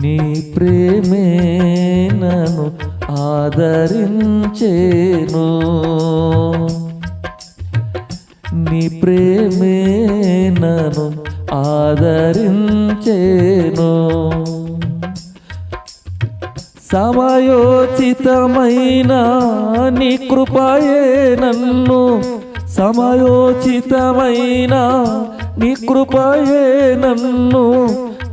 నీ ప్రేమే నన్ను ఆదరించేను. నీ ప్రేమే నన్ను ఆదరించేను. సమయోచితమైన నీ కృపయే నన్ను. సమయోచితమైన నీ కృపయే నన్ను.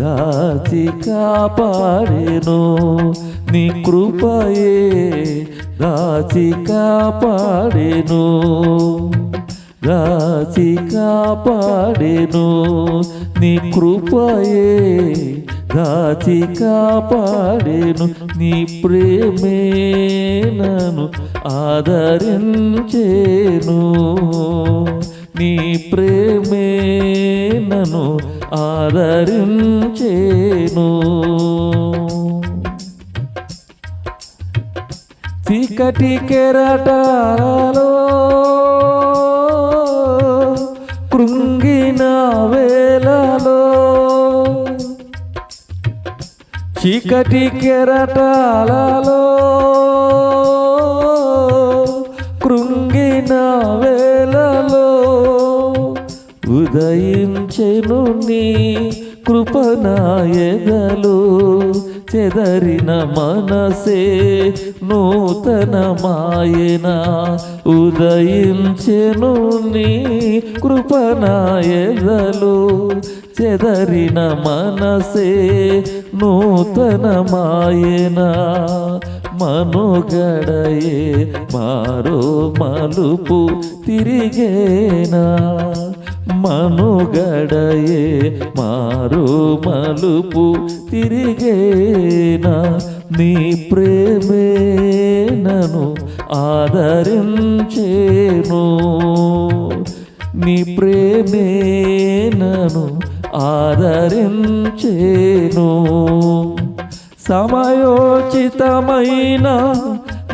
దాచి కాపాడేను. నీ కృపయే దాచి కాపాడేను. దాచి కాపాడేను. నీ కృపయే దాచి కాపాడేను. నీ ప్రేమే నన్ను ఆదరించేను. నీ ప్రేమే నన్ను ఆదరించేను. చీకటి కెరటాలలో కృంగిన వేళలో చీకటి కెరటాలలో కృంగిన వేళ దయించెను నీ కృపనాయగలు చెదరిన మనసే నూతన మాయన ఉదయించెను నీ కృపనాయగలు చెదరిన మనసే నూతన మాయన మనుగడయే మారో మలుపు తిరిగేనా? మనుగడయే మారు మలుపు తిరిగేనా? నీ ప్రేమేనను ఆదరించేను. నీ ప్రేమే నన్ను ఆదరించేను. సమయోచితమైన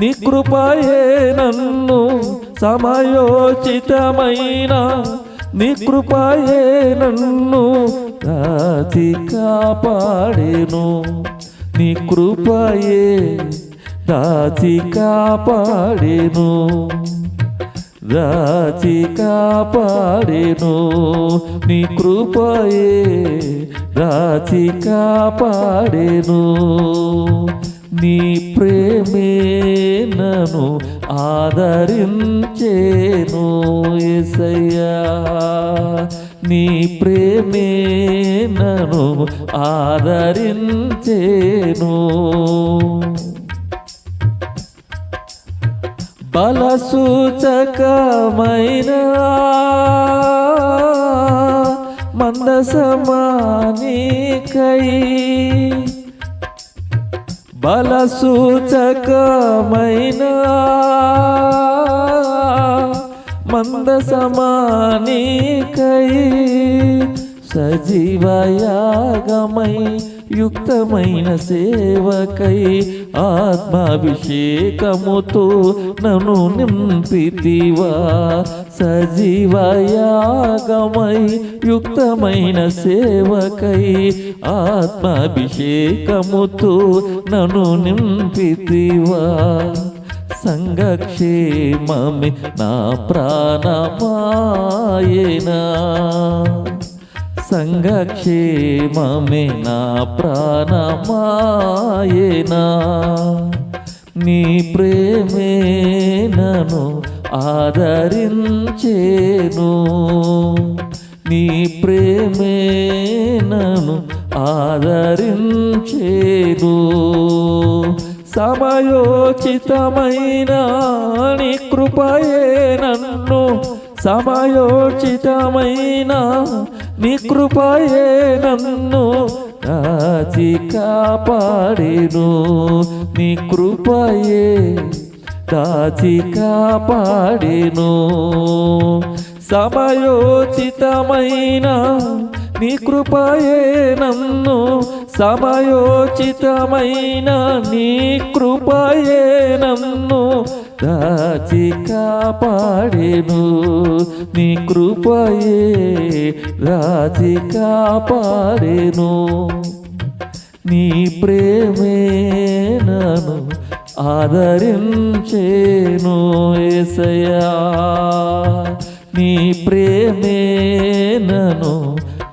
నీ కృపయే నన్ను. సమయోచితమైన నీ కృపయే నన్ను దాచి కాపాడేను. నీ కృపయే దాచి కాపాడేను. దాచి కాపాడేను. నీ కృపయే దాచి కాపాడేను. నీ ప్రేమే నను ఆదరించేను ఎసయ్యా నీ ప్రేమే నను ఆదరించేను. బలసూచకమైన మందసమానికై బలసూచకమైన మందసమానికై సజీవయాగమై యుక్తమైన సేవకై ఆత్మాభిషేకముతో నన్ను నింపితివా? సజీవయాగమై యుక్తమైన సేవకై ఆత్మాభిషేకముతో నన్ను నింపితివా? సంగక్షేమమి నా ప్రాణమాయనా. సంగక్షేమమే నా ప్రాణమాయనా. నీ ప్రేమే నన్ను ఆదరించేను. నీ ప్రేమే నన్ను ఆదరించేను. సమయోచితమైన నీ కృపయే నన్ను. సమయోచితమైన నీ కృపయే నన్ను. దాచి కాపాడేను నీ కృపయే. దాచి కాపాడేను. సమయోచితమైన నీ కృపయే నన్ను. సమయోచితమైన నీ కృపయే నన్ను దాచి కాపాడేను. నీ కృపయే రాచి కాపాడేను. నీ ప్రేమే నన్ను ఆదరించేను ఏసయా నీ ప్రేమే నన్ను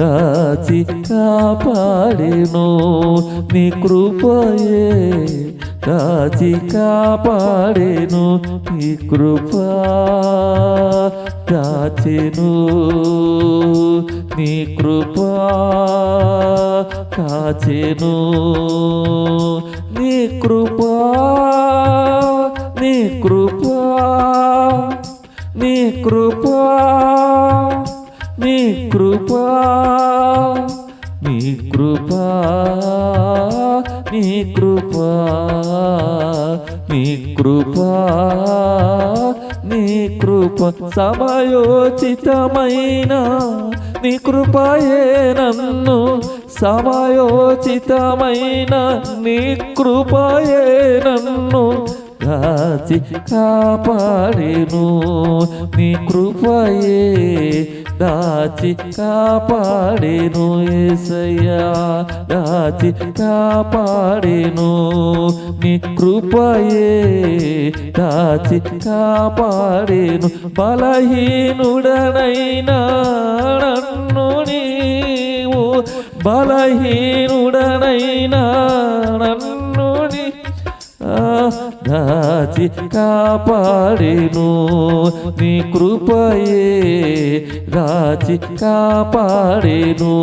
దాచి కాపాడేను. నీ కృపయే దాచి కాపాడేను. నీ కృప దాచెను. నీ కృప కాచెను నీ కృప నీ కృప నీ కృప కృప నీ కృప నీ కృప నీ కృప నీ కృప సమయోచితమైన నీ కృపయే నన్ను సమయోచితమైన నీ కృపయే నన్ను కాచి కాపాడేను నీ కృపయే దాచి కాపాడేను ఏసయ్యా దాచి కాపాడేను నీ కృపయే దాచి కాపాడేను బలహీనుడనైనా నన్ను నీవు బలహీనుడనైనా దాచి కాపాడేను. నీ కృపయే దాచి కాపాడేను.